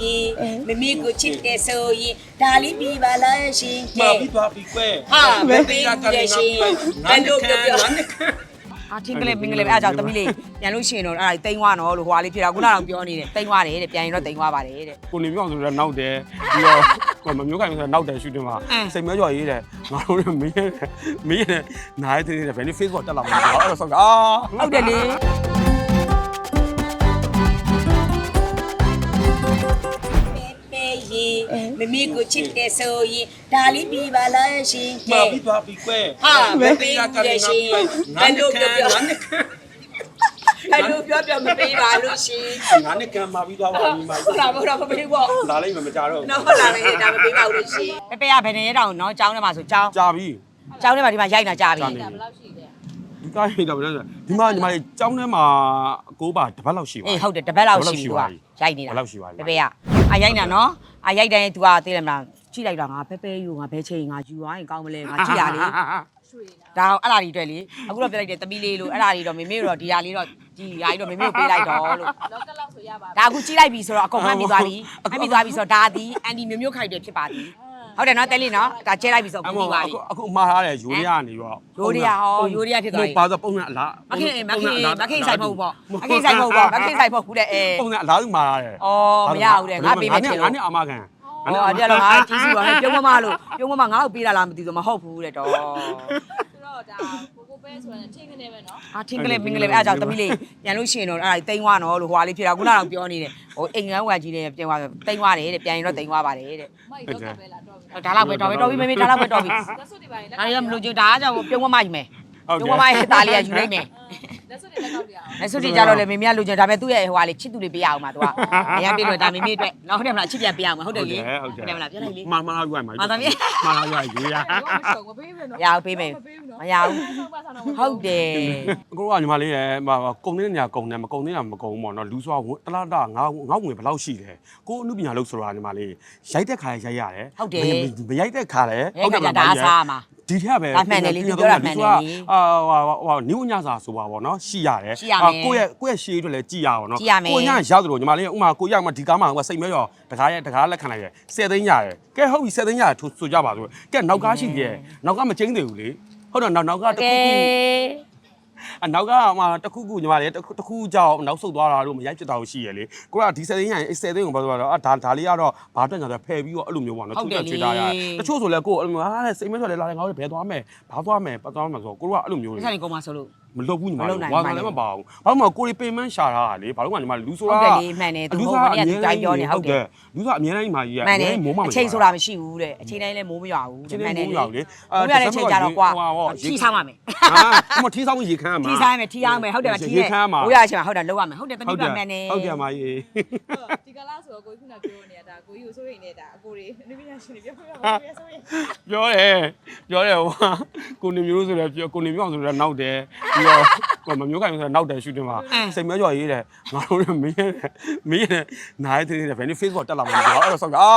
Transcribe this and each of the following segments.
ရင်မမေကိုချစ်တယ်ဆိုရင်ဒါလေးပြီးပါလားရှင်မှာပြီးသွားပြီးကွဲဟာမပေးဘူးလေရှင်ဘယ်လိုပြောပြောအာထင်းကလေးမင်းကလေးပဲအားကြောင့်သမီးလေးပြန်လို့ရှိရင်တော့အဲ့ဒါတိန်သွားနော်လို့ဟိုဟာလေးဖြစ်တာခုနကတော့ပြောနေတယ်တိန်သွားတယ်တဲ့ပြန်ရင်တော့တိန်သွားပါတယ်တဲ့ကိုနေမြောက်ဆိုတော့နောက်တယ်ပြီးတော့ကိုမမျိုးခိုင်ဆိုတော့နောက်တယ်ရှူတင်မှာအင်းစိတ်မဲကြော်ရေးတယ်ငါတို့လည်းမင်းရဲ့မင်းရဲ့နားရတဲ့တဲ့ဘယ်နည်း Facebook တက်လာမှာလဲအဲ့တော့ဆောက်အာဟုတ်တယ်လေ မမေကိုချစ်တယ်ဆိုရင်ဒါလေးပြီးပါလားရှင်မှာပြီးသွားပြီးကွဲဟာမပေးဘူးလေရှင်ဘယ်လိုပြောပြောငါနဲ့ဘယ်လိုပြောပြောမပေးပါလို့ရှင်ငါနဲ့ကံမှာပြီးသွားပါပြီမှာဟုတ်လားဟုတ်လားမပေးဘူးလာလိုက်မှမကြတော့နော်ဟုတ်လားလေဒါမပေးပါဘူးလို့ရှင်ပပေကဘယ်နေရတောင်နော်ကျောင်းထဲမှာဆိုကျောင်းကြာပြီကျောင်းထဲမှာဒီမှာရိုက်နေကြပြီကြာနေဒီကားဟိတော့ဘယ်လဲဒီမှာညီမလေးကျောင်းထဲမှာကိုးပါတစ်ပတ်လောက်ရှိပါအေးဟုတ်တယ်တပတ်လောက်ရှိပြီတသူပတ်ကလောက် ရှိပါပြီရိုက်နေတာဘယ်လောက်ရှိပါလဲပပေကအာရိုက်နေတာနော်အာရိုက်တိုင်း तू ကသိတယ်မလားကြည့်လိုက်တော့ငါပပေယူငါဘဲချိန်ငါယူသွားရင်ကောင်းမလဲငါကြည့်ရလေဒါအဲ့လာဒီအတွက်လေအခုတော့ပြလိုက်တယ်တမီးလေးလို့အဲ့လာဒီတော့မေမေတို့တော့ဒီဟာလေးတော့ဒီဟာကြီးတော့မေမေကိုပေးလိုက်တော့လို့လောကလောက်ဆိုရပါဒါအခုကြည့်လိုက်ပြီဆိုတော့အကုန်မှတ်မိသွားပြီမှတ်မိသွားပြီဆိုတော့ဒါသည်အန်ဒီမျိုးမျိုးခိုက်တယ်ဖြစ်ပါသည် ဟုတ်တယ်နော်တဲလေးနော်ဒါကျဲလိုက်ပြီဆိုအတော့မေပြီးသွားပြီ အခုအခုမှားထားတယ်ယူရီးယားနေရောယိုရီးယားဟောယိုရီးယားဖြစ်သွားပြီပါဆိုပုံစံအလားမခင်မခင်မခင်ဆိုင်မဟုတ်ဘူးပေါ့မခင်ဆိုင်မဟုတ်ဘူးပေါ့မခင်ဆိုင်မဟုတ်ဘူးတဲ့အဲပုံစံအလားသူမှားထားတယ်အော်မရဘူးတဲ့ငါပေးမယ်ထင်ငါလို့နဲ့အမခံအော်ဒီကတော့ငါတီးစီပါဟဲ့ပြုံးမမလို့ပြုံးမမငါ့ကိုပေးတာလားမသိဘူးမဟုတ်ဘူးတဲ့တော့ဆိုတော့ဒါကိုကိုပဲဆိုရင်ထင်းကနေပဲနော်အာထင်းကလေးမင်းကလေးပဲအားကြောင့်သမီးလေးပြန်လို့ရှိရင်တော့အဲ့ဒါတိန်သွားနော်လို့ဟိုဟာလေးဖြစ်တာခုနကတော့ပြောနေတယ်ဟိုအိမ်ငန်းဝါကြီးလေးပြန်သွားတိန်သွားတယ်တဲ့ပြန်ရင်တော့တိန်သွားပါတယ်တဲ့ မိုက်လောကပဲလာတော့ပြီ ဒါလောက်ပဲတော်ပြီတော်ပြီမေမေဒါလောက်ပဲတော်ပြီလက်စွပ်တွေပါလေဒါရမလို့ကြဒါကြောင့်ပြုံးမမယူမယ်ပြုံးမမရဲ့သားလေးကယူလိုက်မယ် လက်စွပ်တွေလက်ကောက်တွေအောင်လက်စွပ်တွေကြတော့လေမေမေကလိုချင်ဒါပေမဲ့သူ့ရဲ့ဟိုဟာလေးချစ်သူလေးပေးရအောင်ပါသူကအရင်ပေးလို့ဒါမေမေအတွက်နောက်ဟုတ်တယ်မလားချစ်ပြန်ပေးအောင်မဟုတ်တယ်လေဟုတ်တယ်မလားပြောလိုက်လေမှားမှားယူရမှာမှားသားပြီမှားယူရယူရတော့မပေးဘူးနော်ရအောင်ပေးမယ်မရဘူးဆောင်းပါဆောင်းတော့ဟုတ်တယ်ကိုကညီမလေးရယ်ဟာကုံနေတဲ့နေရာကုံတယ်မကုံနေတာမကုံဘူးပေါ့နော်လူဆိုတာတလားတာငါငေါ့ငွေဘယ်လောက်ရှိတယ်ကိုအမှုပညာလို့ဆိုတာညီမလေးရိုက်တဲ့ခါရိုက်ရတယ်မရိုက်တဲ့ခါလည်းဟုတ်တယ်ဒါစားမှာ ဒီထက်ပဲဒါမှန်တယ်လေသူပြောတာမှန်တယ်လေအာဟိုဟိုနိဝညစာဆိုပါပေါ့နော်ရှိရတယ်ရှိရမယ်ကိုယ့်ရဲ့ကိုယ့်ရဲ့ရှေးအတွက်လည်းကြည်ရပါတော့ကြည်ရမယ်ကိုညရောက်တယ်လို့ညီမလေးဥမာကိုရောက်မှဒီကားမှာဟိုစိတ်မဲရောတကားရဲ့တကားလက်ခံလိုက်ရ10သိန်းရတယ်ကဲဟုတ်ပြီ10သိန်းရတယ်ဆိုကြပါဆိုကဲနောက်ကားရှိတယ်နောက်ကမချင်းသေးဘူးလေဟုတ်တော့နောက်နောက်ကတကဲခုခု အနောက်ကမှတခုခုညီမလေးတခုတခုကြောက်နောက်ဆုတ်သွားတာတို့မရိုက်ဖြစ်တာလို့ရှိရလေကိုကဒီ10သိန်းရရင်10သိန်းကိုဘာလို့တော့အာဒါဒါလေးကတော့ဘာတက်ညာဆိုဖယ်ပြီးတော့အဲ့လိုမျိုးပေါ့နော်ချွတ်ချွေးထားရတချို့ဆိုလဲကိုအဲ့လိုမျိုးဟာစိတ်မဲဆိုလဲလာတယ်ငါတို့ဘယ်သွားမယ်ဘာသွားမယ်ပတ်သွားမယ်ဆိုကိုကအဲ့လိုမျိုးဒီလေစားနေကုန်မှာဆိုလို့ မလုပ်ဘူးညီမမလုပ်လေးနိုင်ဝါမှန်ကတယ်လည်းမပါဘူးဘာလို့မကိုရီပင်မန်းရှာတာလေဘာလို့ကညီမလူဆိုဟုတော့တ်တယ်လေမှန်တယ်သူလူဟိုဆိုမနေ့ကသူတိုင်းပြောနေဟုတ်တယ်လူဆိုအများတိုင်းမှာကြီးရမှန်တယ်မိုးမအချိန်ဆိုတာမရှိဘူးတဲ့အချိန်တိုင်းလည်းမိုးမရွာဘူးချင်းမှန်နေတယ်မိုးလေရောက်လေမိုးရတဲ့အချိန်ကြတော့ကွာထီဆောင်ရမယ်ဟာဒီမှာထီဆောင်ရေခမ်းမှာထီဆိုင်မယ်ထီအောင်မယ်ဟုတ်တယ်မထီရေရဲ့ခမ်းမှာမိုးရအချိန်မှာဟုတ်တယ်လောက်ရမယ်ဟုတ်တယ်တဟုတိတ်ပတယ်မှန်တယ်ဟုတ်တယ်မကြီးဒီကလာဆိုတော့ကိုကြီးခုနပြောနေတာဒါကိုကြီးကိုစိုးရိမ်နေတာအကိုတွေအနည်းငယ်ရှင်တွေပြောပြပါဦးစိုးရိမ်ပြောတယ်ပြောတယ်ဟိုကိုနေမျိုးဆိုလည်းပြောကိုနေမျိုးဆိုလည်းနောက်တယ်ပြီးတော့ဟိုမမျိုးခိုင်ဆိုလည်းနောက်တယ်ရှူတင်မှာစိတ်မဲကြော်ရေးတယ်ငါတို့လည်းမင်းရဲ့မင်းရဲ့နားရတဲ့တဲ့ဘယ်နည်း Facebook တက်လာမှာလဲအဲ့တော့ဆောက်အာ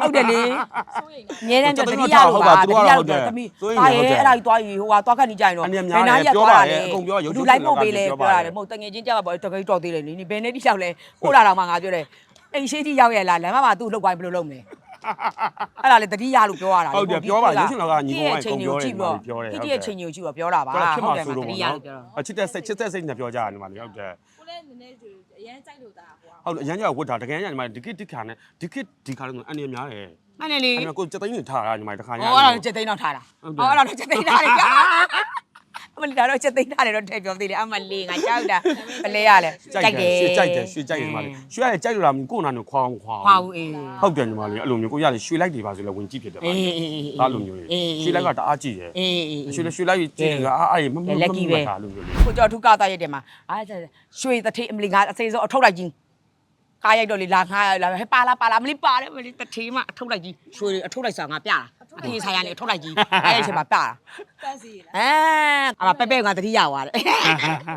ဟုတ်တယ်လေစိုးရိမ်တာငဲတန်းတော့တတိယလို့ပါတတိယလို့တော့တမီးသွားရဲအဲ့ဒါကြီးသွားယူဟိုဟာသွားခတ်နေကြရင်တော့လူလိုက်ပို့ပေးလဲပြောရတယ်မဟုတ်တငယ်ချင်းကြပါပေါ့တကယ်တော်သေးတယ်နိဘယ်နဲ့တိရောက်လဲပို့လာတော့မှငါပြောတယ်အိမ်ရှိတိရောက်ရလားလမ်းမမှာသူ့လောက်သွားဘယ်လိုလုပ်မလဲ အဲ့ဒါလေတတိယလို့ပြောရတာဟုတ်တယ်ပြောပါရုပ်ရှင်တော်ကညီကောင်ကကုန်ပြောတယ်ကြည့်ပြီးတော့ပြောတယ်တိတိရဲ့ချိန်ကိုကြည့်တော့ပြောတာပါပြောတာဖြစ်မှာဆိုတလို့တိပေါ့ယနော်လို့ပြောတာအချစ်တဲ့စိတ်ချစ်တဲ့စိတ်နဲ့ပြောကြရတယ်မှာလေဟုတ်တယ်ကိုလည်းနည်းနည်းအရန်ကြိုက်လို့တာကွာဟုတ်တယ်အရန်ကြောက်ဝတ်တာတကယ်ရညီမဒီကစ်ဒီခါနဲ့ဒီကစ်ဒီခါလည်းအန်ရများတယ်မှန်တယ်လေအဲ့ဒါကိုစက်သိန်းနေထားတာညီမတခါရဟောအဲ့ဒါချက်သိန်းတော့ထားတာဟောအဲ့ဒါချက်သိန်းထားတယ်က အမလီဒါတော့ချက်သိန်းထားတယ်တော့ထည့်ပြောသေးတယ်အမလေးငါကြောက်တာပလဲရလဲကြိုက်တယ်ရွှေကြိုက်တယ်ရွှေကြိုက်တယ်ညီမလေးရွှေရတယ်ကြိုက်လို့လားကိုနာနဲ့ခွာအောင်ခွာခွာဦးအေးဟုတ်တယ်ညီမလေးအဲ့လိုမျိုးကိုရတယ်ရွှေလိုက်တွေပါဆိုလဲဝင်ကြည့်ဖြစ်တယ်ပါအေးအေးအေးအဲ့လိုမျိုးရွှေလိုက်ကတအားကြည့်တယ်အေးအေးရွှေရွှေလိုက်ကြည့်တယ်အားအဲ့မမမတာလို့မျိုးကိုကျော်ထုကသားရက်တယ်မှာအားရွှေတထေးအမလီငါအစိမ်းဆုံးအထုတ်လိုက်ကြီးကားရိုက်တော့လေလာငါလာဟဲ့ပါလာပါလာမလီပါတယ်မလီတထေးမအထုတ်လိုက်ကြီးရွှေအထုတ်လိုက်စားငါပြတာ အဖေဆိုင်ရလေအထုတ်လိုက်ကြီးအဲ့ဒီအချိန်မှာပြတာတန့်စီလားအဲအမပဲပဲငါတတိယသွားတယ်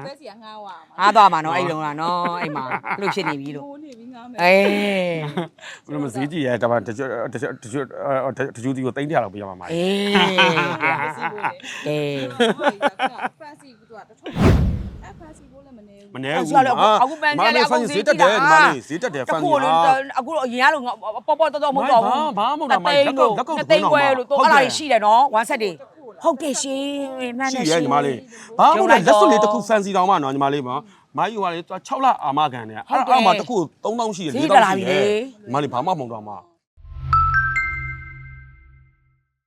ပဲစီကငားဝါမှာငါသွားမှာနော်အဲ့လုံးလားနော်အဲ့မှာအဲ့လိုဖြစ်နေပြီလို့ဟိုးနေပြီးငားမယ်အေးဘယ်လိုမစည်းကြည့်ရဲဒါမှတချို့တချို့တချို့တချို့ဒီကိုတိန်းတရားလောက်ပြရမှာမှာအေးစီဖို့လေအေးဖန်စီကူတော့တထုံးအဲ့ဖန် စီဖို့လည်းမနေဘူးမနေအဲ့ဘူးဆိုတော့အခုပန်းကြလေအခုဈေးတက်တယ်ဒီမလေးဈေးတက်တယ်ဖန်အခုကြီးအခုအရင်ကတော့ပေါ်ပေါ်တော်တော်မဟုတ်တော့ဘူးဘာမှမဟုတ်တာမိုင်းလက်ကောက်လက်ကောက်သိန်းတော့ခွဲမှာလို့တော့ဟုတ်အဲ့တယ်ဒါရှိတယ်နော်ဝမ်းဆက်တွေဟုတ်တယ်ရှင်မှန်ရှိတယ်ရဲရှင်ညီမလေးဘာမှမဟုတ်တာလက်စွပ်လေးတစ်ခုဖန်စီတောင်မှနော်ညီမလေးပါမိုင်းယူကလေ6လအာမခံတယ်အဲ့ဒါအာမတစ်ခု3000ရှိတယ်4000ရှိတယ်ညီမလေးဘာမှမဟုတ်တော့မှာ